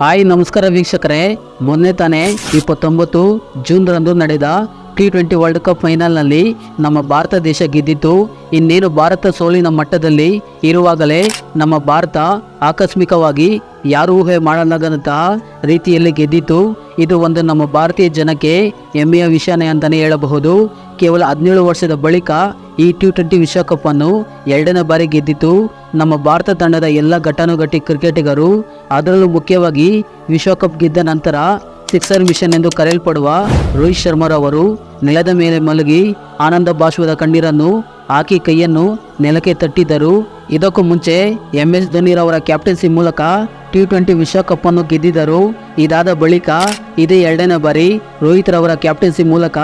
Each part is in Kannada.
ಹಾಯ್, ನಮಸ್ಕಾರ ವೀಕ್ಷಕರೇ. ಮೊನ್ನೆ ತಾನೇ ಇಪ್ಪತ್ತೊಂಬತ್ತು ಜೂನ್ರಂದು ನಡೆದ ಟಿ ಟ್ವೆಂಟಿ ವರ್ಲ್ಡ್ ಕಪ್ ಫೈನಲ್ನಲ್ಲಿ ನಮ್ಮ ಭಾರತ ದೇಶ ಗೆದ್ದಿತ್ತು. ಇನ್ನೇನು ಭಾರತ ಸೋಲಿನ ಮಟ್ಟದಲ್ಲಿ ಇರುವಾಗಲೇ ನಮ್ಮ ಭಾರತ ಆಕಸ್ಮಿಕವಾಗಿ ಯಾರು ಊಹೆ ಮಾಡಲಾಗದಂತಹ ರೀತಿಯಲ್ಲಿ ಗೆದ್ದಿತ್ತು. ಇದು ಒಂದು ನಮ್ಮ ಭಾರತೀಯ ಜನಕ್ಕೆ ಹೆಮ್ಮೆಯ ವಿಷಯನೇ ಅಂತಲೇ ಹೇಳಬಹುದು. ಕೇವಲ ಹದಿನೇಳು ವರ್ಷದ ಬಳಿಕ ಈ ಟಿ ಟ್ವೆಂಟಿ ವಿಶ್ವಕಪ್ ಅನ್ನು ಎರಡನೇ ಬಾರಿ ಗೆದ್ದಿತು ನಮ್ಮ ಭಾರತ ತಂಡದ ಎಲ್ಲ ಘಟಾನುಘಟಿ ಕ್ರಿಕೆಟಿಗರು. ಅದರಲ್ಲೂ ಮುಖ್ಯವಾಗಿ ವಿಶ್ವಕಪ್ ಗೆದ್ದ ನಂತರ ಸಿಕ್ಸರ್ ಮಿಷನ್ ಎಂದು ಕರೆಯಲ್ಪಡುವ ರೋಹಿತ್ ಶರ್ಮರವರು ನೆಲದ ಮೇಲೆ ಮಲಗಿ ಆನಂದ ಬಾಷ್ಪದ ಕಣ್ಣೀರನ್ನು ಹಾಕಿ ಕೈಯನ್ನು ನೆಲಕ್ಕೆ ತಟ್ಟಿದ್ದರು. ಇದಕ್ಕೂ ಮುಂಚೆ ಎಂ ಎಸ್ ಧೋನಿರವರ ಕ್ಯಾಪ್ಟನ್ಸಿ ಮೂಲಕ ಟಿ ಟ್ವೆಂಟಿ ವಿಶ್ವಕಪ್ ಅನ್ನು ಗೆದ್ದಿದ್ದರು. ಇದಾದ ಬಳಿಕ ಇದೇ ಎರಡನೇ ಬಾರಿ ರೋಹಿತ್ ರವರ ಕ್ಯಾಪ್ಟನ್ಸಿ ಮೂಲಕ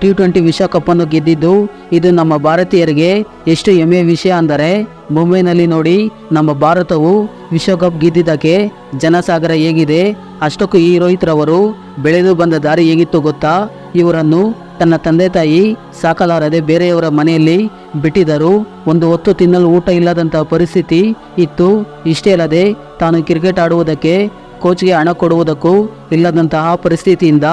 ಟಿ ಟ್ವೆಂಟಿ ವಿಶ್ವಕಪ್ ಅನ್ನು ಗೆದ್ದಿದ್ದು, ಇದು ನಮ್ಮ ಭಾರತೀಯರಿಗೆ ಎಷ್ಟು ಹೆಮ್ಮೆಯ ವಿಷಯ ಅಂದರೆ, ಮುಂಬೈನಲ್ಲಿ ನೋಡಿ ನಮ್ಮ ಭಾರತವು ವಿಶ್ವಕಪ್ ಗೆದ್ದಿದ್ದಕ್ಕೆ ಜನಸಾಗರ ಹೇಗಿದೆ. ಅಷ್ಟಕ್ಕೂ ಈ ರೋಹಿತ್ ರವರು ಬೆಳೆದು ಬಂದ ದಾರಿ ಹೇಗಿತ್ತು ಗೊತ್ತಾ? ಇವರನ್ನು ತನ್ನ ತಂದೆ ತಾಯಿ ಸಾಕಲಾರದೆ ಬೇರೆಯವರ ಮನೆಯಲ್ಲಿ ಬಿಟ್ಟಿದ್ದರು. ಒಂದು ಹೊತ್ತು ತಿನ್ನಲು ಊಟ ಇಲ್ಲದಂತಹ ಪರಿಸ್ಥಿತಿ ಇತ್ತು. ಇಷ್ಟೇ ಅಲ್ಲದೆ ತಾನು ಕ್ರಿಕೆಟ್ ಆಡುವುದಕ್ಕೆ ಕೋಚ್ಗೆ ಹಣ ಕೊಡುವುದಕ್ಕೂ ಇಲ್ಲದಂತಹ ಪರಿಸ್ಥಿತಿಯಿಂದ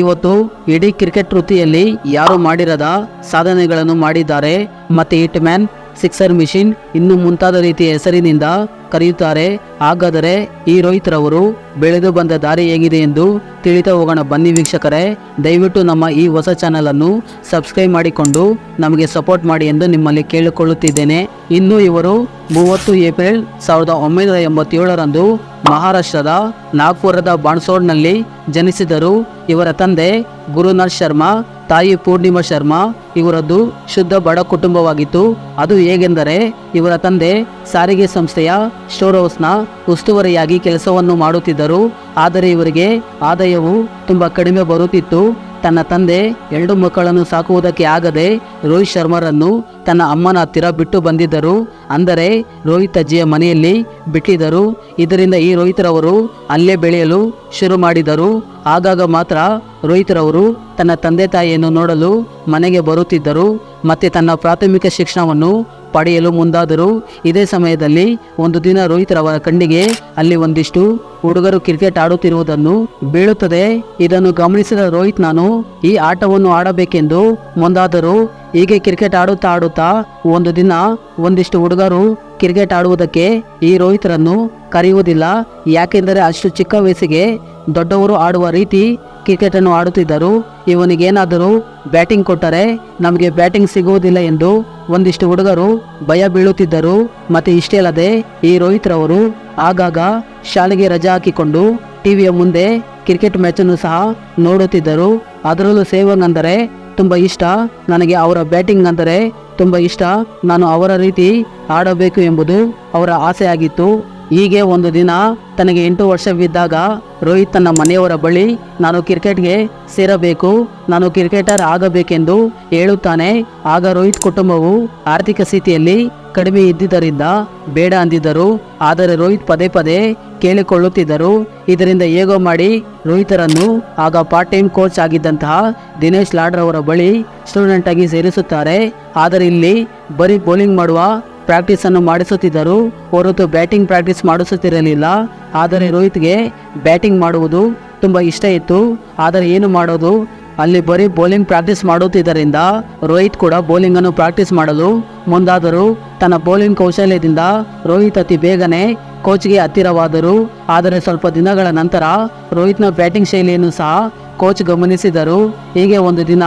ಇವತ್ತು ಇಡೀ ಕ್ರಿಕೆಟ್ ವೃತ್ತಿಯಲ್ಲಿ ಯಾರು ಮಾಡಿರದ ಸಾಧನೆಗಳನ್ನು ಮಾಡಿದ್ದಾರೆ ಮತ್ತೆ ಹಿಟ್ ಮ್ಯಾನ್ ಸಿಕ್ಸರ್ ಮಿಷಿನ್ ಇನ್ನು ಮುಂತಾದ ರೀತಿಯ ಹೆಸರಿನಿಂದ ಕರೆಯುತ್ತಾರೆ. ಹಾಗಾದರೆ ಈ ರೋಹಿತ್ ರವರು ಬೆಳೆದು ಬಂದ ದಾರಿ ಹೇಗಿದೆ ಎಂದು ತಿಳಿತಾ ಹೋಗೋಣ. ಬನ್ನಿ ವೀಕ್ಷಕರೇ, ದಯವಿಟ್ಟು ನಮ್ಮ ಈ ಹೊಸ ಚಾನಲನ್ನು ಸಬ್ಸ್ಕ್ರೈಬ್ ಮಾಡಿಕೊಂಡು ನಮಗೆ ಸಪೋರ್ಟ್ ಮಾಡಿ ಎಂದು ನಿಮ್ಮಲ್ಲಿ ಕೇಳಿಕೊಳ್ಳುತ್ತಿದ್ದೇನೆ. ಇನ್ನು ಇವರು ಮೂವತ್ತು ಏಪ್ರಿಲ್ ಸಾವಿರದ ಒಂಬೈನೂರ ಎಂಬತ್ತೇಳರಂದು ಮಹಾರಾಷ್ಟ್ರದ ನಾಗ್ಪುರದ ಬಾಣಸೋಡ್ನಲ್ಲಿ ಜನಿಸಿದರು. ಇವರ ತಂದೆ ಗುರುನಾಥ್ ಶರ್ಮಾ, ತಾಯಿ ಪೂರ್ಣಿಮಾ ಶರ್ಮಾ ಇವರದ್ದು ಶುದ್ಧ ಬಡ ಕುಟುಂಬವಾಗಿತ್ತು. ಅದು ಹೇಗೆಂದರೆ ಇವರ ತಂದೆ ಸಾರಿಗೆ ಸಂಸ್ಥೆಯ ಸ್ಟೋರ್ ಹೌಸ್ನ ಉಸ್ತುವಾರಿಯಾಗಿ ಕೆಲಸವನ್ನು ಮಾಡುತ್ತಿದ್ದರು. ಆದರೆ ಇವರಿಗೆ ಆದಾಯವು ತುಂಬ ಕಡಿಮೆ ಬರುತ್ತಿತ್ತು. ತನ್ನ ತಂದೆ, ಎರಡು ಮಕ್ಕಳನ್ನು ಸಾಕುವುದಕ್ಕೆ ಆಗದೆ ರೋಹಿತ್ ಶರ್ಮರನ್ನು ತನ್ನ ಅಮ್ಮನ ಹತ್ತಿರ ಬಿಟ್ಟು ಬಂದಿದ್ದರು. ಅಂದರೆ ರೋಹಿತ್ ಅಜ್ಜಿಯ ಮನೆಯಲ್ಲಿ ಬಿಟ್ಟಿದ್ದರು. ಇದರಿಂದ ಈ ರೋಹಿತ್ರವರು ಅಲ್ಲೇ ಬೆಳೆಯಲು ಶುರು ಮಾಡಿದರು. ಆಗಾಗ ಮಾತ್ರ ರೋಹಿತ್ರವರು ತನ್ನ ತಂದೆ ತಾಯಿಯನ್ನು ನೋಡಲು ಮನೆಗೆ ಬರುತ್ತಿದ್ದರು. ಮತ್ತೆ ತನ್ನ ಪ್ರಾಥಮಿಕ ಶಿಕ್ಷಣವನ್ನು ಪಡೆಯಲು ಮುಂದಾದರು ಇದೇ ಸಮಯದಲ್ಲಿ ಒಂದು ದಿನ ರೋಹಿತ್ ರವರ ಕಣ್ಣಿಗೆ ಅಲ್ಲಿ ಒಂದಿಷ್ಟು ಹುಡುಗರು ಕ್ರಿಕೆಟ್ ಆಡುತ್ತಿರುವುದನ್ನು ಬೀಳುತ್ತದೆ. ಇದನ್ನು ಗಮನಿಸಿದ ರೋಹಿತ್, ನಾನು ಈ ಆಟವನ್ನು ಆಡಬೇಕೆಂದು ಮುಂದಾದರು ಹೀಗೆ ಕ್ರಿಕೆಟ್ ಆಡುತ್ತಾ ಆಡುತ್ತಾ ಒಂದು ದಿನ ಒಂದಿಷ್ಟು ಹುಡುಗರು ಕ್ರಿಕೆಟ್ ಆಡುವುದಕ್ಕೆ ಈ ರೋಹಿತ್ರನ್ನು ಕರೆಯುವುದಿಲ್ಲ. ಯಾಕೆಂದರೆ ಅಷ್ಟು ಚಿಕ್ಕ ವಯಸ್ಸಿಗೆ ದೊಡ್ಡವರು ಆಡುವ ರೀತಿ ಕ್ರಿಕೆಟನ್ನು ಆಡುತ್ತಿದ್ದರು ಇವನಿಗೇನಾದರೂ ಬ್ಯಾಟಿಂಗ್ ಕೊಟ್ಟರೆ ನಮಗೆ ಬ್ಯಾಟಿಂಗ್ ಸಿಗುವುದಿಲ್ಲ ಎಂದು ಒಂದಿಷ್ಟು ಹುಡುಗರು ಭಯ ಬೀಳುತ್ತಿದ್ದರು. ಮತ್ತೆ ಇಷ್ಟೇ ಅಲ್ಲದೆ ಈ ರೋಹಿತ್ ರವರು ಆಗಾಗ ಶಾಲೆಗೆ ರಜೆ ಹಾಕಿಕೊಂಡು ಟಿವಿಯ ಮುಂದೆ ಕ್ರಿಕೆಟ್ ಮ್ಯಾಚನ್ನು ಸಹ ನೋಡುತ್ತಿದ್ದರು. ಅದರಲ್ಲೂ ಸೇವಂಗ್ ಅಂದರೆ ತುಂಬ ಇಷ್ಟ. ನನಗೆ ಅವರ ಬ್ಯಾಟಿಂಗ್ ಅಂದರೆ ತುಂಬ ಇಷ್ಟ. ನಾನು ಅವರ ರೀತಿ ಆಡಬೇಕು ಎಂಬುದು ಅವರ ಆಸೆ ಆಗಿತ್ತು ಹೀಗೆ ಒಂದು ದಿನ ತನಗೆ ಎಂಟು ವರ್ಷವಿದ್ದಾಗ ರೋಹಿತ್ ತನ್ನ ಮನೆಯವರ ಬಳಿ ನಾನು ಕ್ರಿಕೆಟ್ಗೆ ಸೇರಬೇಕು, ನಾನು ಕ್ರಿಕೆಟರ್ ಆಗಬೇಕೆಂದು ಹೇಳುತ್ತಾನೆ. ಆಗ ರೋಹಿತ್ ಕುಟುಂಬವು ಆರ್ಥಿಕ ಸ್ಥಿತಿಯಲ್ಲಿ ಕಡಿಮೆ ಇದ್ದಿದ್ದರಿಂದ ಬೇಡ ಅಂದಿದ್ದರು. ಆದರೆ ರೋಹಿತ್ ಪದೇ ಪದೇ ಕೇಳಿಕೊಳ್ಳುತ್ತಿದ್ದರು. ಇದರಿಂದ ಹೇಗೋ ಮಾಡಿ ರೋಹಿತರನ್ನು ಆಗ ಪಾರ್ಟ್ ಟೈಮ್ ಕೋಚ್ ಆಗಿದ್ದಂತಹ ದಿನೇಶ್ ಲಾಡ್ರವರ ಬಳಿ ಸ್ಟೂಡೆಂಟ್ ಆಗಿ ಸೇರಿಸುತ್ತಾರೆ. ಆದರೆ ಇಲ್ಲಿ ಬರೀ ಬೌಲಿಂಗ್ ಮಾಡುವ ಪ್ರಾಕ್ಟೀಸ್ ಅನ್ನು ಮಾಡಿಸುತ್ತಿದ್ದರು. ಹೊರತು ಬ್ಯಾಟಿಂಗ್ ಪ್ರಾಕ್ಟೀಸ್ ಮಾಡಿಸುತ್ತಿರಲಿಲ್ಲ. ಆದರೆ ರೋಹಿತ್ಗೆ ಬ್ಯಾಟಿಂಗ್ ಮಾಡುವುದು ತುಂಬ ಇಷ್ಟ ಇತ್ತು. ಆದರೆ ಏನು ಮಾಡೋದು? ಅಲ್ಲಿ ಬರೀ ಬೌಲಿಂಗ್ ಪ್ರಾಕ್ಟೀಸ್ ಮಾಡುತ್ತಿದ್ದರಿಂದ ರೋಹಿತ್ ಕೂಡ ಬೌಲಿಂಗ್ ಅನ್ನು ಪ್ರಾಕ್ಟೀಸ್ ಮಾಡಲು ಮುಂದಾದರೂ. ತನ್ನ ಬೌಲಿಂಗ್ ಕೌಶಲ್ಯದಿಂದ ರೋಹಿತ್ ಅತಿ ಬೇಗನೆ ಕೋಚ್ಗೆ ಹತ್ತಿರವಾದರು. ಆದರೆ ಸ್ವಲ್ಪ ದಿನಗಳ ನಂತರ ರೋಹಿತ್ನ ಬ್ಯಾಟಿಂಗ್ ಶೈಲಿಯನ್ನು ಸಹ ಕೋಚ್ ಗಮನಿಸಿದರು. ಹೀಗೆ ಒಂದು ದಿನ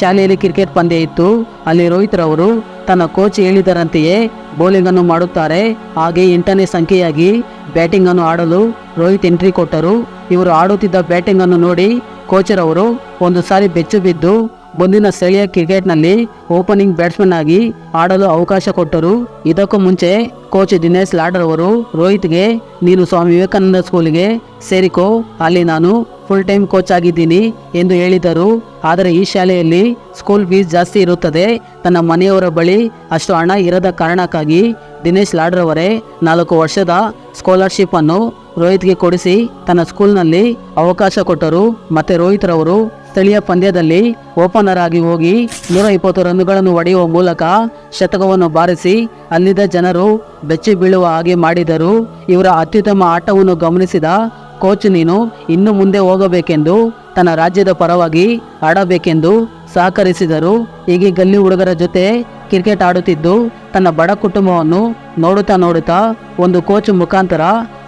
ಶಾಲೆಯಲ್ಲಿ ಕ್ರಿಕೆಟ್ ಪಂದ್ಯ ಇತ್ತು. ಅಲ್ಲಿ ರೋಹಿತ್ ರವರು ತನ್ನ ಕೋಚ್ ಹೇಳಿದರಂತೆಯೇ ಬೌಲಿಂಗ್ ಅನ್ನು ಮಾಡುತ್ತಾರೆ. ಹಾಗೆ ಎಂಟನೇ ಸಂಖ್ಯೆಯಾಗಿ ಬ್ಯಾಟಿಂಗ್ ಅನ್ನು ಆಡಲು ರೋಹಿತ್ ಎಂಟ್ರಿ ಕೊಟ್ಟರು. ಇವರು ಆಡುತ್ತಿದ್ದ ಬ್ಯಾಟಿಂಗ್ ಅನ್ನು ನೋಡಿ ಕೋಚರವರು ಒಂದು ಸಾರಿ ಬೆಚ್ಚು ಬಿದ್ದು ಮುಂದಿನ ಸ್ಥಳೀಯ ಕ್ರಿಕೆಟ್ನಲ್ಲಿ ಓಪನಿಂಗ್ ಬ್ಯಾಟ್ಸ್ಮನ್ ಆಗಿ ಆಡಲು ಅವಕಾಶ ಕೊಟ್ಟರು. ಇದಕ್ಕೂ ಮುಂಚೆ ಕೋಚ್ ದಿನೇಶ್ ಲಾಡರ್ ಅವರು ರೋಹಿತ್ಗೆ, ನೀನು ಸ್ವಾಮಿ ವಿವೇಕಾನಂದ ಸ್ಕೂಲ್ಗೆ ಸೇರಿಕೋ, ಅಲ್ಲಿ ನಾನು ಫುಲ್ ಟೈಮ್ ಕೋಚ್ ಆಗಿದ್ದೀನಿ ಎಂದು ಹೇಳಿದರು. ಆದರೆ ಈ ಶಾಲೆಯಲ್ಲಿ ಸ್ಕೂಲ್ ಫೀಸ್ ಜಾಸ್ತಿ ಇರುತ್ತದೆ. ತನ್ನ ಮನೆಯವರ ಬಳಿ ಅಷ್ಟು ಹಣ ಇರದ ಕಾರಣಕ್ಕಾಗಿ ದಿನೇಶ್ ಲಾಡರ್ ಅವರೇ ನಾಲ್ಕು ವರ್ಷದ ಸ್ಕಾಲರ್ಶಿಪ್ ಅನ್ನು ರೋಹಿತ್ಗೆ ಕೊಡಿಸಿ ತನ್ನ ಸ್ಕೂಲ್ನಲ್ಲಿ ಅವಕಾಶ ಕೊಟ್ಟರು. ಮತ್ತೆ ರೋಹಿತ್ ರವರು ಸ್ಥಳೀಯ ಪಂದ್ಯದಲ್ಲಿ ಓಪನರ್ ಆಗಿ ಹೋಗಿ ನೂರ ಇಪ್ಪತ್ತು ರನ್ಗಳನ್ನು ಹೊಡೆಯುವ ಮೂಲಕ ಶತಕವನ್ನು ಬಾರಿಸಿ ಅಲ್ಲಿದ್ದ ಜನರು ಬೆಚ್ಚಿ ಬೀಳುವ ಹಾಗೆ ಮಾಡಿದರು ಇವರ ಅತ್ಯುತ್ತಮ ಆಟವನ್ನು ಗಮನಿಸಿದ ಕೋಚ್ ನೀನು ಇನ್ನು ಮುಂದೆ ಹೋಗಬೇಕೆಂದು ತನ್ನ ರಾಜ್ಯದ ಪರವಾಗಿ ಆಡಬೇಕೆಂದು ಸಹಕರಿಸಿದರು. ಹೀಗೆ ಗಲ್ಲಿ ಹುಡುಗರ ಜೊತೆ ಕ್ರಿಕೆಟ್ ಆಡುತ್ತಿದ್ದು, ತನ್ನ ಬಡ ಕುಟುಂಬವನ್ನು ನೋಡುತ್ತಾ ನೋಡುತ್ತಾ ಒಂದು ಕೋಚ್ ಮುಖಾಂತರ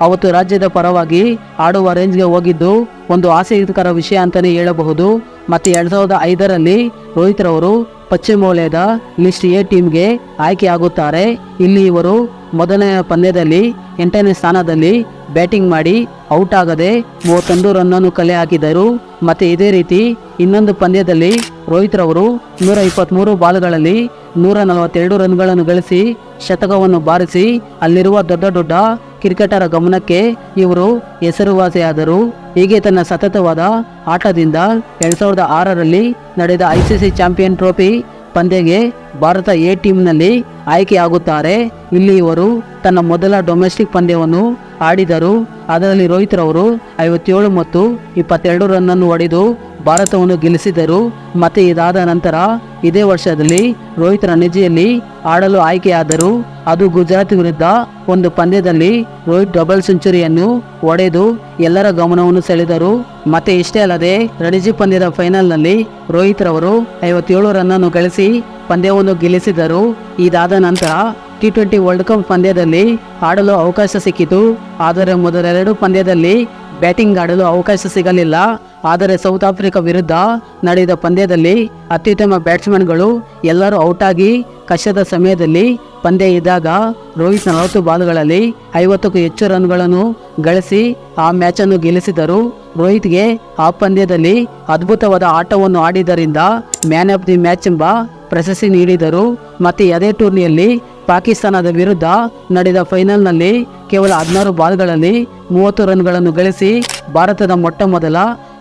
ಅವತ್ತು ರಾಜ್ಯದ ಪರವಾಗಿ ಆಡುವ ರೇಂಜ್ಗೆ ಹೋಗಿದ್ದು, ಒಂದು ಆಸಕ್ತಿಕರ ವಿಷಯ ಅಂತಲೇ ಹೇಳಬಹುದು. ಮತ್ತು ಎರಡ್ ಸಾವಿರದ ಐದರಲ್ಲಿ ರೋಹಿತ್ ರವರು ಪಶ್ಚಿಮ ವಲಯದ ಲಿಸ್ಟ್ ಎ ಟೀಮ್ಗೆ ಆಯ್ಕೆಯಾಗುತ್ತಾರೆ. ಇಲ್ಲಿ ಇವರು ಮೊದಲನೇ ಪಂದ್ಯದಲ್ಲಿ ಎಂಟನೇ ಸ್ಥಾನದಲ್ಲಿ ಬ್ಯಾಟಿಂಗ್ ಮಾಡಿ ಔಟ್ ಆಗದೆ ಮೂವತ್ತೊಂದು ರನ್ನನ್ನು ಕಲೆ ಹಾಕಿದರು. ಮತ್ತೆ ಇದೇ ರೀತಿ ಇನ್ನೊಂದು ಪಂದ್ಯದಲ್ಲಿ ರೋಹಿತ್ ರವರು ನೂರ ಇಪ್ಪತ್ತ್ಮೂರು ಬಾಲ್ಗಳಲ್ಲಿ ನೂರ ನಲವತ್ತೆರಡು ರನ್ಗಳನ್ನು ಗಳಿಸಿ ಶತಕವನ್ನು ಬಾರಿಸಿ ಅಲ್ಲಿರುವ ದೊಡ್ಡ ದೊಡ್ಡ ಕ್ರಿಕೆಟರ ಗಮನಕ್ಕೆ ಇವರು ಹೆಸರುವಾಸಿಯಾದರು. ಹೀಗೆ ತನ್ನ ಸತತವಾದ ಆಟದಿಂದ ಎರಡ್ ಸಾವಿರದ ಆರರಲ್ಲಿ ನಡೆದ ಐಸಿಸಿ ಚಾಂಪಿಯನ್ ಟ್ರೋಫಿ ಪಂದ್ಯಗೆ ಭಾರತ ಎ ಟೀಮ್ನಲ್ಲಿ ಆಯ್ಕೆಯಾಗುತ್ತಾರೆ. ಇಲ್ಲಿ ಇವರು ತನ್ನ ಮೊದಲ ಡೊಮೆಸ್ಟಿಕ್ ಪಂದ್ಯವನ್ನು ಆಡಿದರು. ಅದರಲ್ಲಿ ರೋಹಿತ್ ರವರು ಐವತ್ತೇಳು ಮತ್ತು ಇಪ್ಪತ್ತೆರಡು ರನ್ನನ್ನು ಹೊಡೆದು ಭಾರತವನ್ನು ಗೆಲ್ಲಿಸಿದರು ಮತ್ತೆ ಇದಾದ ನಂತರ ಇದೇ ವರ್ಷದಲ್ಲಿ ರೋಹಿತ್ ರಣಜಿಯಲ್ಲಿ ಆಡಲು ಆಯ್ಕೆಯಾದರು ಅದು ಗುಜರಾತ್ ವಿರುದ್ಧ ಒಂದು ಪಂದ್ಯದಲ್ಲಿ ರೋಹಿತ್ ಡಬಲ್ ಸೆಂಚುರಿಯನ್ನು ಒಡೆದು ಎಲ್ಲರ ಗಮನವನ್ನು ಸೆಳೆದರು. ಮತ್ತೆ ಇಷ್ಟೇ ಅಲ್ಲದೆ ರಣಜಿ ಪಂದ್ಯದ ಫೈನಲ್ನಲ್ಲಿ ರೋಹಿತ್ ರವರು ಐವತ್ತೇಳು ರನ್ನನ್ನು ಗಳಿಸಿ ಪಂದ್ಯವನ್ನು ಗೆಲ್ಲಿಸಿದರು. ಇದಾದ ನಂತರ ಟಿ ಟ್ವೆಂಟಿ ವರ್ಲ್ಡ್ ಕಪ್ ಪಂದ್ಯದಲ್ಲಿ ಆಡಲು ಅವಕಾಶ ಸಿಕ್ಕಿತು. ಆದರೆ ಮೊದಲೆರಡು ಪಂದ್ಯದಲ್ಲಿ ಬ್ಯಾಟಿಂಗ್ ಆಡಲು ಅವಕಾಶ ಸಿಗಲಿಲ್ಲ. ಆದರೆ ಸೌತ್ ಆಫ್ರಿಕಾ ವಿರುದ್ಧ ನಡೆದ ಪಂದ್ಯದಲ್ಲಿ ಅತ್ಯುತ್ತಮ ಬ್ಯಾಟ್ಸ್ಮನ್ಗಳು ಎಲ್ಲರೂ ಔಟಾಗಿ ಕಷ್ಟದ ಸಮಯದಲ್ಲಿ ಪಂದ್ಯ ಇದ್ದಾಗ ರೋಹಿತ್ ನಲವತ್ತು ಬಾಲ್ಗಳಲ್ಲಿ ಐವತ್ತಕ್ಕೂ ಹೆಚ್ಚು ರನ್ಗಳನ್ನು ಗಳಿಸಿ ಆ ಮ್ಯಾಚನ್ನು ಗೆಲ್ಲಿಸಿದರು. ರೋಹಿತ್ಗೆ ಆ ಪಂದ್ಯದಲ್ಲಿ ಅದ್ಭುತವಾದ ಆಟವನ್ನು ಆಡಿದ್ದರಿಂದ ಮ್ಯಾನ್ ಆಫ್ ದಿ ಮ್ಯಾಚ್ ಎಂಬ ಪ್ರಶಸ್ತಿ ನೀಡಿದರು. ಮತ್ತು ಅದೇ ಟೂರ್ನಿಯಲ್ಲಿ ಪಾಕಿಸ್ತಾನದ ವಿರುದ್ಧ ನಡೆದ ಫೈನಲ್ನಲ್ಲಿ ಕೇವಲ ಹದಿನಾರು ಬಾಲ್ಗಳಲ್ಲಿ ಮೂವತ್ತು ರನ್ಗಳನ್ನು ಗಳಿಸಿ ಭಾರತದ ಮೊಟ್ಟ ಮೊದಲ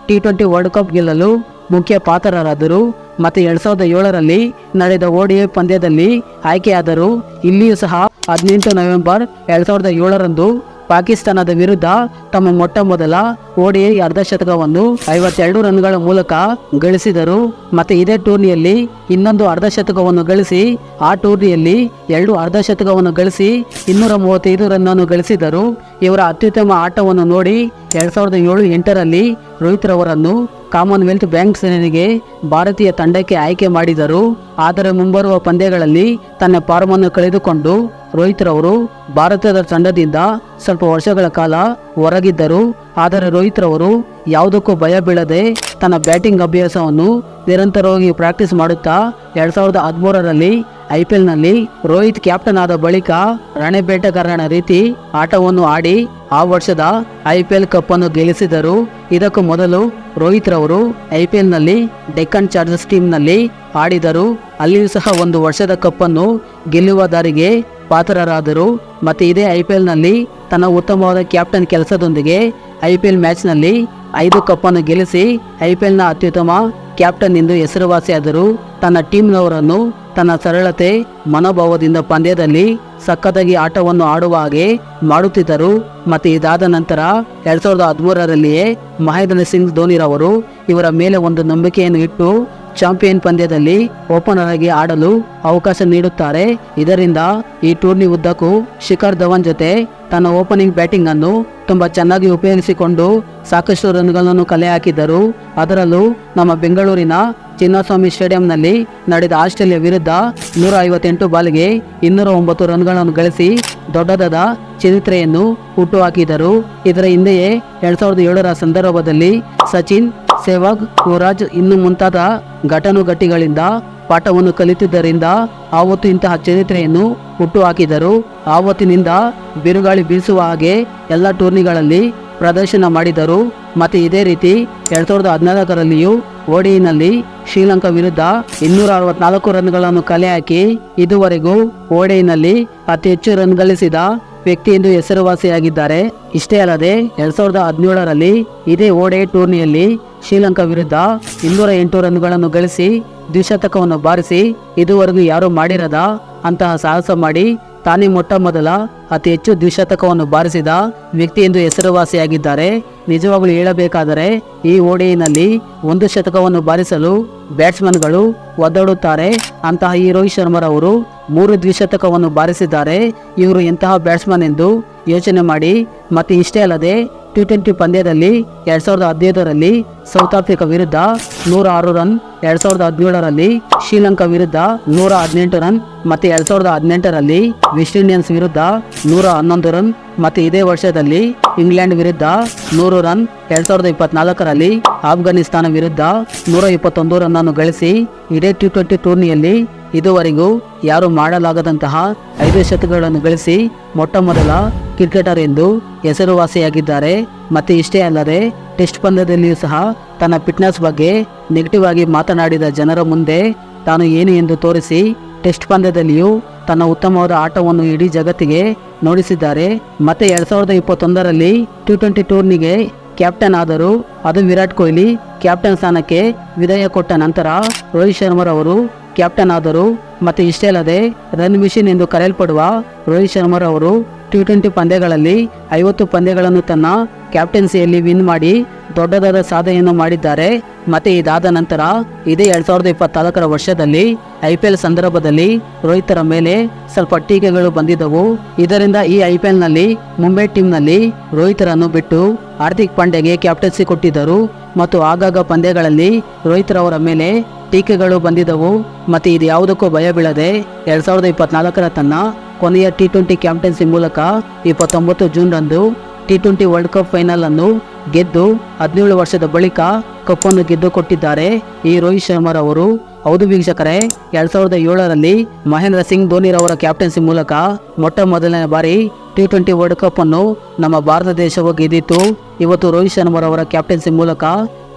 ಟಿ ಟ್ವೆಂಟಿ ವರ್ಲ್ಡ್ ಕಪ್ ಗೆಲ್ಲಲು ಮುಖ್ಯ ಪಾತ್ರರಾದರು. ಮತ್ತು ಎರಡ್ ಸಾವಿರದ ಏಳರಲ್ಲಿ ನಡೆದ ಓಡಿಎ ಪಂದ್ಯದಲ್ಲಿ ಆಯ್ಕೆಯಾದರು ಇಲ್ಲಿಯೂ ಸಹ ಹದಿನೆಂಟು ನವೆಂಬರ್ ಎರಡ್ ಸಾವಿರದ ಏಳರಂದು ಪಾಕಿಸ್ತಾನದ ವಿರುದ್ಧ ತಮ್ಮ ಮೊಟ್ಟ ಮೊದಲ ಓಡಿಐ ಅರ್ಧಶತಕವನ್ನು ಐವತ್ತೆರಡು ರನ್ಗಳ ಮೂಲಕ ಗಳಿಸಿದರು. ಮತ್ತೆ ಇದೇ ಟೂರ್ನಿಯಲ್ಲಿ ಇನ್ನೊಂದು ಅರ್ಧಶತಕವನ್ನು ಗಳಿಸಿ, ಆ ಟೂರ್ನಿಯಲ್ಲಿ ಎರಡು ಅರ್ಧಶತಕವನ್ನು ಗಳಿಸಿ ಇನ್ನೂರ ಮೂವತ್ತೈದು ರನ್ನನ್ನು ಗಳಿಸಿದರು. ಇವರ ಅತ್ಯುತ್ತಮ ಆಟವನ್ನು ನೋಡಿ ಎರಡ್ ಸಾವಿರದ ಏಳು ಎಂಟರಲ್ಲಿ ರೋಹಿತ್ ರವರನ್ನು ಕಾಮನ್ವೆಲ್ತ್ ಬ್ಯಾಂಕ್ ಸೇನೆಗೆ ಭಾರತೀಯ ತಂಡಕ್ಕೆ ಆಯ್ಕೆ ಮಾಡಿದರು. ಆದರೆ ಮುಂಬರುವ ಪಂದ್ಯಗಳಲ್ಲಿ ತನ್ನ ಫಾರ್ಮನ್ನು ಕಳೆದುಕೊಂಡು ರೋಹಿತ್ ರವರು ಭಾರತದ ತಂಡದಿಂದ ಸ್ವಲ್ಪ ವರ್ಷಗಳ ಕಾಲ ಹೊರಗಿದ್ದರು. ಆದರೆ ರೋಹಿತ್ ರವರು ಯಾವುದಕ್ಕೂ ಭಯ ಬೀಳದೆ ತನ್ನ ಬ್ಯಾಟಿಂಗ್ ಅಭ್ಯಾಸವನ್ನು ನಿರಂತರವಾಗಿ ಪ್ರಾಕ್ಟೀಸ್ ಮಾಡುತ್ತಾ ಎರಡ್ ಸಾವಿರದ ಹದಿಮೂರರಲ್ಲಿ ಐ ಪಿ ಎಲ್ನಲ್ಲಿ ರೋಹಿತ್ ಕ್ಯಾಪ್ಟನ್ ಆದ ಬಳಿಕ ರಣೆ ಬೇಟಗಾರನ ರೀತಿ ಆಟವನ್ನು ಆಡಿ ಆ ವರ್ಷದ ಐ ಪಿ ಎಲ್ ಕಪ್ ಅನ್ನು ಗೆಲ್ಲಿಸಿದರು. ಇದಕ್ಕೂ ಮೊದಲು ರೋಹಿತ್ ರವರು ಐ ಪಿ ಎಲ್ನಲ್ಲಿ ಡೆಕ್ಕನ್ ಚಾರ್ಜರ್ಸ್ ಟೀಮ್ನಲ್ಲಿ ಆಡಿದರು. ಅಲ್ಲಿಯೂ ಸಹ ಒಂದು ವರ್ಷದ ಕಪ್ಪನ್ನು ಗೆಲ್ಲುವ ದಾರಿಗೆ ಪಾತ್ರರಾದರು. ಮತ್ತೆ ಇದೇ ಐ ಪಿ ಎಲ್ನಲ್ಲಿ ತನ್ನ ಉತ್ತಮವಾದ ಕ್ಯಾಪ್ಟನ್ ಕೆಲಸದೊಂದಿಗೆ ಐ ಪಿ ಎಲ್ ಮ್ಯಾಚ್ನಲ್ಲಿ ಐದು ಕಪ್ಪನ್ನು ಗೆಲ್ಲಿಸಿ ಐ ಪಿ ಎಲ್ನ ಅತ್ಯುತ್ತಮ ಕ್ಯಾಪ್ಟನ್ ಎಂದು ಹೆಸರುವಾಸಿಯಾದರು ತನ್ನ ಟೀಮ್ನವರನ್ನು ತನ್ನ ಸರಳತೆ, ಮನೋಭಾವದಿಂದ ಪಂದ್ಯದಲ್ಲಿ ಸಖತ್ತಾಗಿ ಆಟವನ್ನು ಆಡುವ ಹಾಗೆ ಮಾಡುತ್ತಿದ್ದರು. ಮತ್ತು ಇದಾದ ನಂತರ ಎರಡ್ ಸಾವಿರದ ಹದಿಮೂರರಲ್ಲಿಯೇ ಮಹೇಂದ್ರ ಸಿಂಗ್ ಧೋನಿರವರು ಇವರ ಮೇಲೆ ಒಂದು ನಂಬಿಕೆಯನ್ನು ಇಟ್ಟು ಚಾಂಪಿಯನ್ ಪಂದ್ಯದಲ್ಲಿ ಓಪನರ್ ಆಗಿ ಆಡಲು ಅವಕಾಶ ನೀಡುತ್ತಾರೆ. ಇದರಿಂದ ಈ ಟೂರ್ನಿ ಉದ್ದಕ್ಕೂ ಶಿಖರ್ ಧವನ್ ಜೊತೆ ತನ್ನ ಓಪನಿಂಗ್ ಬ್ಯಾಟಿಂಗ್ ಅನ್ನು ತುಂಬಾ ಚೆನ್ನಾಗಿ ಉಪಯೋಗಿಸಿಕೊಂಡು ಸಾಕಷ್ಟು ರನ್ಗಳನ್ನು ಕಲೆ ಹಾಕಿದ್ದರು. ಅದರಲ್ಲೂ ನಮ್ಮ ಬೆಂಗಳೂರಿನ ಚಿನ್ನಸ್ವಾಮಿ ಸ್ಟೇಡಿಯಂನಲ್ಲಿ ನಡೆದ ಆಸ್ಟ್ರೇಲಿಯಾ ವಿರುದ್ಧ ನೂರ ಐವತ್ತೆಂಟು ಬಾಲ್ಗೆ ಇನ್ನೂರ ಒಂಬತ್ತು ರನ್ಗಳನ್ನು ಗಳಿಸಿ ದೊಡ್ಡದಾದ ಚರಿತ್ರೆಯನ್ನು ಹುಟ್ಟುಹಾಕಿದರು ಇದರ ಹಿಂದೆಯೇ ಎರಡ್ ಸಾವಿರದ ಏಳರ ಸಂದರ್ಭದಲ್ಲಿ ಸಚಿನ್ ಸೆಹ್ವಾಗ್ ಯುವರಾಜ್ ಇನ್ನು ಮುಂತಾದ ಘಟನುಘಟಿಗಳಿಂದ ಪಾಠವನ್ನು ಕಲಿತಿದ್ದರಿಂದ ಆವತ್ತು ಇಂತಹ ಚರಿತ್ರೆಯನ್ನು ಹುಟ್ಟು ಹಾಕಿದರು ಆವತ್ತಿನಿಂದ ಬಿರುಗಾಳಿ ಬೀಸುವ ಹಾಗೆ ಎಲ್ಲ ಟೂರ್ನಿಗಳಲ್ಲಿ ಪ್ರದರ್ಶನ ಮಾಡಿದರು. ಮತ್ತೆ ಇದೇ ರೀತಿ ಎರಡ್ ಸಾವಿರದ ಹದಿನಾಲ್ಕರಲ್ಲಿಯೂ ಓಡಿನಲ್ಲಿ ಶ್ರೀಲಂಕಾ ವಿರುದ್ಧ ಇನ್ನೂರ ಅರವತ್ನಾಲ್ಕು ರನ್ಗಳನ್ನು ಕಲೆ ಹಾಕಿ ಇದುವರೆಗೂ ಓಡಿನಲ್ಲಿ ಅತಿ ಹೆಚ್ಚು ರನ್ ಗಳಿಸಿದ ವ್ಯಕ್ತಿ ಎಂದು ಹೆಸರುವಾಸಿಯಾಗಿದ್ದಾರೆ. ಇಷ್ಟೇ ಅಲ್ಲದೆ ಎರಡ್ ಸಾವಿರದ ಹದಿನೇಳರಲ್ಲಿ ಇದೇ ಓಡೆ ಟೂರ್ನಿಯಲ್ಲಿ ಶ್ರೀಲಂಕಾ ವಿರುದ್ಧ ಇನ್ನೂರ ಎಂಟು ರನ್ಗಳನ್ನು ಗಳಿಸಿ ದ್ವಿಶತಕವನ್ನು ಬಾರಿಸಿ ಇದುವರೆಗೂ ಯಾರೂ ಮಾಡಿರದ ಅಂತಹ ಸಾಹಸ ಮಾಡಿ ತಾನೇ ಮೊಟ್ಟ ಮೊದಲ ಅತಿ ಹೆಚ್ಚು ದ್ವಿಶತಕವನ್ನು ಬಾರಿಸಿದ ವ್ಯಕ್ತಿ ಎಂದು ಹೆಸರುವಾಸಿಯಾಗಿದ್ದಾರೆ. ನಿಜವಾಗಲೂ ಹೇಳಬೇಕಾದರೆ ಈ ಓಡಿನಲ್ಲಿ ಒಂದು ಶತಕವನ್ನು ಬಾರಿಸಲು ಬ್ಯಾಟ್ಸ್ಮನ್ಗಳು ಒದ್ದಾಡುತ್ತಾರೆ. ಅಂತಹ ಈ ರೋಹಿತ್ ಶರ್ಮರವರು ಮೂರು ದ್ವಿಶತಕವನ್ನು ಬಾರಿಸಿದ್ದಾರೆ. ಇವರು ಎಂತಹ ಬ್ಯಾಟ್ಸ್ಮನ್ ಎಂದು ಯೋಚನೆ ಮಾಡಿ, ಮತ್ತೆ ಇಷ್ಟೇ ಅಲ್ಲದೆ ಟಿ ಟ್ವೆಂಟಿ ಪಂದ್ಯದಲ್ಲಿ ಎರಡು ಸಾವಿರದ ಹದಿನೈದರಲ್ಲಿ ಸೌತ್ ಆಫ್ರಿಕಾ ವಿರುದ್ಧ ನೂರ ಆರು ರನ್, ಎರಡು ಸಾವಿರದ ಹದಿನೇಳರಲ್ಲಿ ಶ್ರೀಲಂಕಾ ವಿರುದ್ಧ ನೂರ ಹದಿನೆಂಟು ರನ್, ಮತ್ತು ಎರಡು ಸಾವಿರದ ಹದಿನೆಂಟರಲ್ಲಿ ವೆಸ್ಟ್ ಇಂಡಿಯನ್ಸ್ ವಿರುದ್ಧ ನೂರ ಹನ್ನೊಂದು ರನ್, ಮತ್ತು ಇದೇ ವರ್ಷದಲ್ಲಿ ಇಂಗ್ಲೆಂಡ್ ವಿರುದ್ಧ ನೂರು ರನ್, ಎರಡು ಸಾವಿರದ ಇಪ್ಪತ್ನಾಲ್ಕರಲ್ಲಿ ಆಫ್ಘಾನಿಸ್ತಾನ ವಿರುದ್ಧ ನೂರ ಇಪ್ಪತ್ತೊಂದು ರನ್ನನ್ನು ಗಳಿಸಿ ಇದೇ ಟಿ ಟ್ವೆಂಟಿ ಟೂರ್ನಿಯಲ್ಲಿ ಇದುವರೆಗೂ ಯಾರು ಮಾಡಲಾಗದಂತಹ ಐದು ಶತಕಗಳನ್ನು ಗಳಿಸಿ ಮೊಟ್ಟ ಮೊದಲ ಕ್ರಿಕೆಟರ್ ಎಂದು ಹೆಸರುವಾಸಿಯಾಗಿದ್ದಾರೆ. ಮತ್ತೆ ಇಷ್ಟೇ ಅಲ್ಲದೆ ಟೆಸ್ಟ್ ಪಂದ್ಯದಲ್ಲಿಯೂ ಸಹ ತನ್ನ ಫಿಟ್ನೆಸ್ ಬಗ್ಗೆ ನೆಗೆಟಿವ್ ಆಗಿ ಮಾತನಾಡಿದ ಜನರ ಮುಂದೆ ತಾನು ಏನು ಎಂದು ತೋರಿಸಿ ಟೆಸ್ಟ್ ಪಂದ್ಯದಲ್ಲಿಯೂ ತನ್ನ ಉತ್ತಮವಾದ ಆಟವನ್ನು ಇಡೀ ಜಗತ್ತಿಗೆ ನೋಡಿಸಿದ್ದಾರೆ. ಮತ್ತೆ ಎರಡ್ ಸಾವಿರದ ಇಪ್ಪತ್ತೊಂದರಲ್ಲಿ ಟಿ ಟ್ವೆಂಟಿ ಟೂರ್ನಿಗೆ ಕ್ಯಾಪ್ಟನ್ ಆದರು ಅದು ವಿರಾಟ್ ಕೊಹ್ಲಿ ಕ್ಯಾಪ್ಟನ್ ಸ್ಥಾನಕ್ಕೆ ವಿದಾಯ ಕೊಟ್ಟ ನಂತರ ರೋಹಿತ್ ಶರ್ಮರವರು ಕ್ಯಾಪ್ಟನ್ ಆದರು ಮತ್ತು ಇಷ್ಟೇ ಅಲ್ಲದೆ ರನ್ ಮಿಷಿನ್ ಎಂದು ಕರೆಯಲ್ಪಡುವ ರೋಹಿತ್ ಶರ್ಮರವರು ಟಿ ಟ್ವೆಂಟಿ ಪಂದ್ಯಗಳಲ್ಲಿ ಐವತ್ತು ಪಂದ್ಯಗಳನ್ನು ತನ್ನ ಕ್ಯಾಪ್ಟನ್ಸಿಯಲ್ಲಿ ವಿನ್ ಮಾಡಿ ದೊಡ್ಡದಾದ ಸಾಧನೆಯನ್ನು ಮಾಡಿದ್ದಾರೆ. ಮತ್ತೆ ಇದಾದ ನಂತರ ಇದೇ ಎರಡ್ ಸಾವಿರದ ಇಪ್ಪತ್ನಾಲ್ಕರ ವರ್ಷದಲ್ಲಿ ಐ ಪಿ ಎಲ್ ಸಂದರ್ಭದಲ್ಲಿ ರೋಹಿತರ ಮೇಲೆ ಸ್ವಲ್ಪ ಟೀಕೆಗಳು ಬಂದಿದ್ದವು. ಇದರಿಂದ ಈ ಐ ಪಿ ಎಲ್ನಲ್ಲಿ ಮುಂಬೈ ಟೀಮ್ನಲ್ಲಿ ರೋಹಿತರನ್ನು ಬಿಟ್ಟು ಹಾರ್ದಿಕ್ ಪಾಂಡ್ಯಗೆ ಕ್ಯಾಪ್ಟನ್ಸಿ ಕೊಟ್ಟಿದ್ದರು. ಮತ್ತು ಆಗಾಗ ಪಂದ್ಯಗಳಲ್ಲಿ ರೋಹಿತ್ರವರ ಮೇಲೆ ಟೀಕೆಗಳು ಬಂದಿದ್ದವು. ಮತ್ತು ಇದು ಯಾವುದಕ್ಕೂ ಭಯ ಬೀಳದೆ ಎರಡ್ ಸಾವಿರದ ಇಪ್ಪತ್ನಾಲ್ಕರ ತನ್ನ ಕೊನೆಯ ಟಿ ಟ್ವೆಂಟಿ ಕ್ಯಾಪ್ಟನ್ಸಿ ಮೂಲಕ ಇಪ್ಪತ್ತೊಂಬತ್ತು ಜೂನ್ರಂದು T twenty world cup final ಅನ್ನು ಗೆದ್ದು ಹದಿನೇಳು ವರ್ಷದ ಬಳಿಕ ಕಪ್ಪನ್ನು ಗೆದ್ದು ಕೊಟ್ಟಿದ್ದಾರೆ ಈ ರೋಹಿತ್ ಶರ್ಮರವರು. ಹೌದು ವೀಕ್ಷಕರೇ, ಎರಡ್ ಸಾವಿರದ ಏಳರಲ್ಲಿ ಮಹೇಂದ್ರ ಸಿಂಗ್ ಧೋನಿರವರ ಕ್ಯಾಪ್ಟನ್ಸಿ ಮೂಲಕ ಮೊಟ್ಟ ಮೊದಲನೇ ಬಾರಿ ಟಿ ಟ್ವೆಂಟಿ ವರ್ಲ್ಡ್ ಕಪ್ ಅನ್ನು ನಮ್ಮ ಭಾರತ ದೇಶವು ಗೆದ್ದಿತ್ತು. ಇವತ್ತು ರೋಹಿತ್ ಶರ್ಮರವರ ಕ್ಯಾಪ್ಟನ್ಸಿ ಮೂಲಕ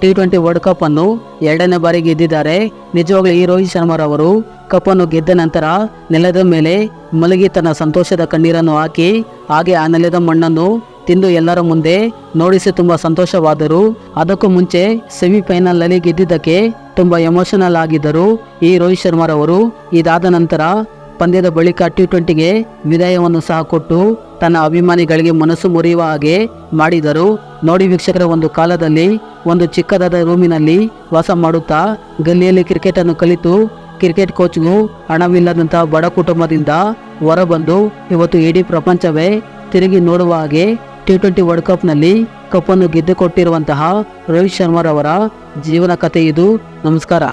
ಟಿ ಟ್ವೆಂಟಿ ವರ್ಲ್ಡ್ ಕಪ್ ಅನ್ನು ಎರಡನೇ ಬಾರಿ ಗೆದ್ದಿದ್ದಾರೆ. ನಿಜವಾಗ್ಲೂ ಈ ರೋಹಿತ್ ಶರ್ಮರವರು ಕಪ್ ಅನ್ನು ಗೆದ್ದ ನಂತರ ನೆಲದ ಮೇಲೆ ಮಲಗಿ ತನ್ನ ಸಂತೋಷದ ಕಣ್ಣೀರನ್ನು ಹಾಕಿ, ಹಾಗೆ ಆ ನೆಲದ ಮಣ್ಣನ್ನು ತಿಂದು ಎಲ್ಲರ ಮುಂದೆ ನೋಡಿಸಿ ತುಂಬಾ ಸಂತೋಷವಾದರು ಅದಕ್ಕೂ ಮುಂಚೆ ಸೆಮಿಫೈನಲ್ನಲ್ಲಿ ಗೆದ್ದಿದ್ದಕ್ಕೆ ತುಂಬಾ ಎಮೋಷನಲ್ ಆಗಿದ್ದರು ಈ ರೋಹಿತ್ ಶರ್ಮಾರವರು. ಇದಾದ ನಂತರ ಪಂದ್ಯದ ಬಳಿಕ ಟಿ ಟ್ವೆಂಟಿಗೆ ವಿದಾಯವನ್ನು ಸಹ ಕೊಟ್ಟು ತನ್ನ ಅಭಿಮಾನಿಗಳಿಗೆ ಮನಸ್ಸು ಮುರಿಯುವ ಹಾಗೆ ಮಾಡಿದರು. ನೋಡಿ ವೀಕ್ಷಕರ, ಒಂದು ಕಾಲದಲ್ಲಿ ಒಂದು ಚಿಕ್ಕದಾದ ರೂಮಿನಲ್ಲಿ ವಾಸ ಮಾಡುತ್ತಾ ಗಲ್ಲಿಯಲ್ಲಿ ಕ್ರಿಕೆಟ್ ಅನ್ನು ಕಲಿತು ಕ್ರಿಕೆಟ್ ಕೋಚ್ಗೂ ಹಣವಿಲ್ಲದಂತಹ ಬಡ ಕುಟುಂಬದಿಂದ ಹೊರಬಂದು ಇವತ್ತು ಇಡೀ ಪ್ರಪಂಚವೇ ತಿರುಗಿ ನೋಡುವ ಹಾಗೆ ಟಿ ಟ್ವೆಂಟಿ ವರ್ಲ್ಡ್ ಕಪ್ನಲ್ಲಿ ಕಪ್ಪನ್ನು ಗೆದ್ದುಕೊಟ್ಟಿರುವಂತಹ ರೋಹಿತ್ ಶರ್ಮರವರ ಜೀವನ ಕಥೆ ಇದು. ನಮಸ್ಕಾರ.